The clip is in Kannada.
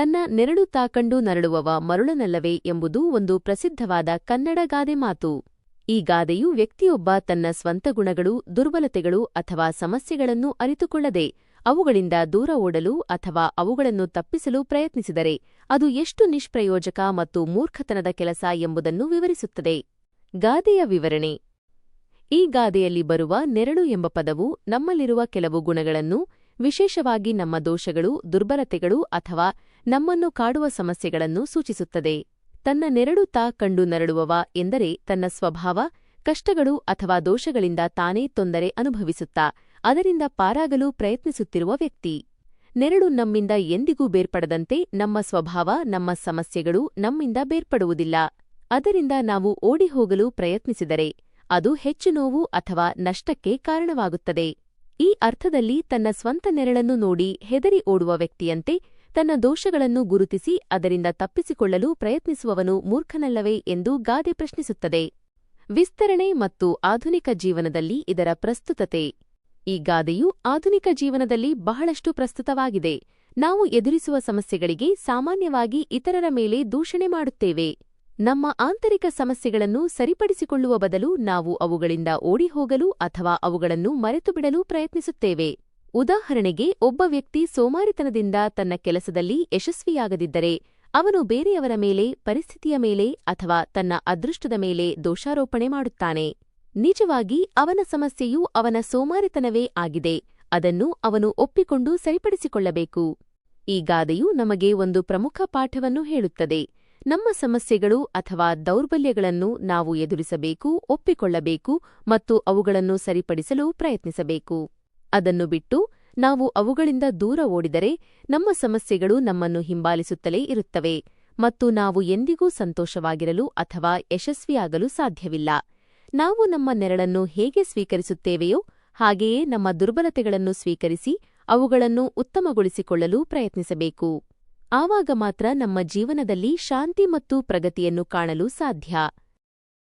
ತನ್ನ ನೆರಳು ತಾಕಂಡು ನರಳುವವ ಮರುಳನಲ್ಲವೇ ಎಂಬುದು ಒಂದು ಪ್ರಸಿದ್ಧವಾದ ಕನ್ನಡ ಗಾದೆ ಮಾತು. ಈ ಗಾದೆಯು ವ್ಯಕ್ತಿಯೊಬ್ಬ ತನ್ನ ಸ್ವಂತ ಗುಣಗಳು, ದುರ್ಬಲತೆಗಳು ಅಥವಾ ಸಮಸ್ಯೆಗಳನ್ನು ಅರಿತುಕೊಳ್ಳದೆ ಅವುಗಳಿಂದ ದೂರ ಓಡಲು ಅಥವಾ ಅವುಗಳನ್ನು ತಪ್ಪಿಸಲು ಪ್ರಯತ್ನಿಸಿದರೆ ಅದು ಎಷ್ಟು ನಿಷ್ಪ್ರಯೋಜಕ ಮತ್ತು ಮೂರ್ಖತನದ ಕೆಲಸ ಎಂಬುದನ್ನು ವಿವರಿಸುತ್ತದೆ. ಗಾದೆಯ ವಿವರಣೆ. ಈ ಗಾದೆಯಲ್ಲಿ ಬರುವ ನೆರಳು ಎಂಬ ಪದವು ನಮ್ಮಲ್ಲಿರುವ ಕೆಲವು ಗುಣಗಳನ್ನು, ವಿಶೇಷವಾಗಿ ನಮ್ಮ ದೋಷಗಳು, ದುರ್ಬಲತೆಗಳು ಅಥವಾ ನಮ್ಮನ್ನು ಕಾಡುವ ಸಮಸ್ಯೆಗಳನ್ನು ಸೂಚಿಸುತ್ತದೆ. ತನ್ನ ನೆರಳು ತಾ ಕಂಡು ನರಳುವವ ಎಂದರೆ ತನ್ನ ಸ್ವಭಾವ, ಕಷ್ಟಗಳು ಅಥವಾ ದೋಷಗಳಿಂದ ತಾನೇ ತೊಂದರೆ ಅನುಭವಿಸುತ್ತಾ, ಅದರಿಂದ ಪಾರಾಗಲು ಪ್ರಯತ್ನಿಸುತ್ತಿರುವ ವ್ಯಕ್ತಿ. ನೆರಳು ನಮ್ಮಿಂದ ಎಂದಿಗೂ ಬೇರ್ಪಡದಂತೆ ನಮ್ಮ ಸ್ವಭಾವ, ನಮ್ಮ ಸಮಸ್ಯೆಗಳು ನಮ್ಮಿಂದ ಬೇರ್ಪಡುವುದಿಲ್ಲ. ಅದರಿಂದ ನಾವು ಓಡಿಹೋಗಲು ಪ್ರಯತ್ನಿಸಿದರೆ ಅದು ಹೆಚ್ಚು ನೋವು ಅಥವಾ ನಷ್ಟಕ್ಕೆ ಕಾರಣವಾಗುತ್ತದೆ. ಈ ಅರ್ಥದಲ್ಲಿ ತನ್ನ ಸ್ವಂತ ನೆರಳನ್ನು ನೋಡಿ ಹೆದರಿ ಓಡುವ ವ್ಯಕ್ತಿಯಂತೆ ತನ್ನ ದೋಷಗಳನ್ನು ಗುರುತಿಸಿ ಅದರಿಂದ ತಪ್ಪಿಸಿಕೊಳ್ಳಲು ಪ್ರಯತ್ನಿಸುವವನು ಮೂರ್ಖನಲ್ಲವೇ ಎಂದು ಗಾದೆ ಪ್ರಶ್ನಿಸುತ್ತದೆ. ವಿಸ್ತರಣೆ ಮತ್ತು ಆಧುನಿಕ ಜೀವನದಲ್ಲಿ ಇದರ ಪ್ರಸ್ತುತತೆ. ಈ ಗಾದೆಯು ಆಧುನಿಕ ಜೀವನದಲ್ಲಿ ಬಹಳಷ್ಟು ಪ್ರಸ್ತುತವಾಗಿದೆ. ನಾವು ಎದುರಿಸುವ ಸಮಸ್ಯೆಗಳಿಗೆ ಸಾಮಾನ್ಯವಾಗಿ ಇತರರ ಮೇಲೆ ದೂಷಣೆ ಮಾಡುತ್ತೇವೆ. ನಮ್ಮ ಆಂತರಿಕ ಸಮಸ್ಯೆಗಳನ್ನು ಸರಿಪಡಿಸಿಕೊಳ್ಳುವ ಬದಲು ನಾವು ಅವುಗಳಿಂದ ಓಡಿಹೋಗಲು ಅಥವಾ ಅವುಗಳನ್ನು ಮರೆತುಬಿಡಲು ಪ್ರಯತ್ನಿಸುತ್ತೇವೆ. ಉದಾಹರಣೆಗೆ, ಒಬ್ಬ ವ್ಯಕ್ತಿ ಸೋಮಾರಿತನದಿಂದ ತನ್ನ ಕೆಲಸದಲ್ಲಿ ಯಶಸ್ವಿಯಾಗದಿದ್ದರೆ, ಅವನು ಬೇರೆಯವರ ಮೇಲೆ, ಪರಿಸ್ಥಿತಿಯ ಮೇಲೆ ಅಥವಾ ತನ್ನ ಅದೃಷ್ಟದ ಮೇಲೆ ದೋಷಾರೋಪಣೆ ಮಾಡುತ್ತಾನೆ. ನಿಜವಾಗಿ, ಅವನ ಸಮಸ್ಯೆಯು ಅವನ ಸೋಮಾರಿತನವೇ ಆಗಿದೆ, ಅದನ್ನು ಅವನು ಒಪ್ಪಿಕೊಂಡು ಸರಿಪಡಿಸಿಕೊಳ್ಳಬೇಕು. ಈ ಗಾದೆಯು ನಮಗೆ ಒಂದು ಪ್ರಮುಖ ಪಾಠವನ್ನು ಹೇಳುತ್ತದೆ. ನಮ್ಮ ಸಮಸ್ಯೆಗಳು ಅಥವಾ ದೌರ್ಬಲ್ಯಗಳನ್ನು ನಾವು ಎದುರಿಸಬೇಕು, ಒಪ್ಪಿಕೊಳ್ಳಬೇಕು ಮತ್ತು ಅವುಗಳನ್ನು ಸರಿಪಡಿಸಲು ಪ್ರಯತ್ನಿಸಬೇಕು. ಅದನ್ನು ಬಿಟ್ಟು ನಾವು ಅವುಗಳಿಂದ ದೂರ ಓಡಿದರೆ ನಮ್ಮ ಸಮಸ್ಯೆಗಳು ನಮ್ಮನ್ನು ಹಿಂಬಾಲಿಸುತ್ತಲೇ ಇರುತ್ತವೆ ಮತ್ತು ನಾವು ಎಂದಿಗೂ ಸಂತೋಷವಾಗಿರಲು ಅಥವಾ ಯಶಸ್ವಿಯಾಗಲು ಸಾಧ್ಯವಿಲ್ಲ. ನಾವು ನಮ್ಮ ನೆರಳನ್ನು ಹೇಗೆ ಸ್ವೀಕರಿಸುತ್ತೇವೆಯೋ ಹಾಗೆಯೇ ನಮ್ಮ ದುರ್ಬಲತೆಗಳನ್ನು ಸ್ವೀಕರಿಸಿ ಅವುಗಳನ್ನು ಉತ್ತಮಗೊಳಿಸಿಕೊಳ್ಳಲು ಪ್ರಯತ್ನಿಸಬೇಕು. ಆವಾಗ ಮಾತ್ರ ನಮ್ಮ ಜೀವನದಲ್ಲಿ ಶಾಂತಿ ಮತ್ತು ಪ್ರಗತಿಯನ್ನು ಕಾಣಲು ಸಾಧ್ಯ.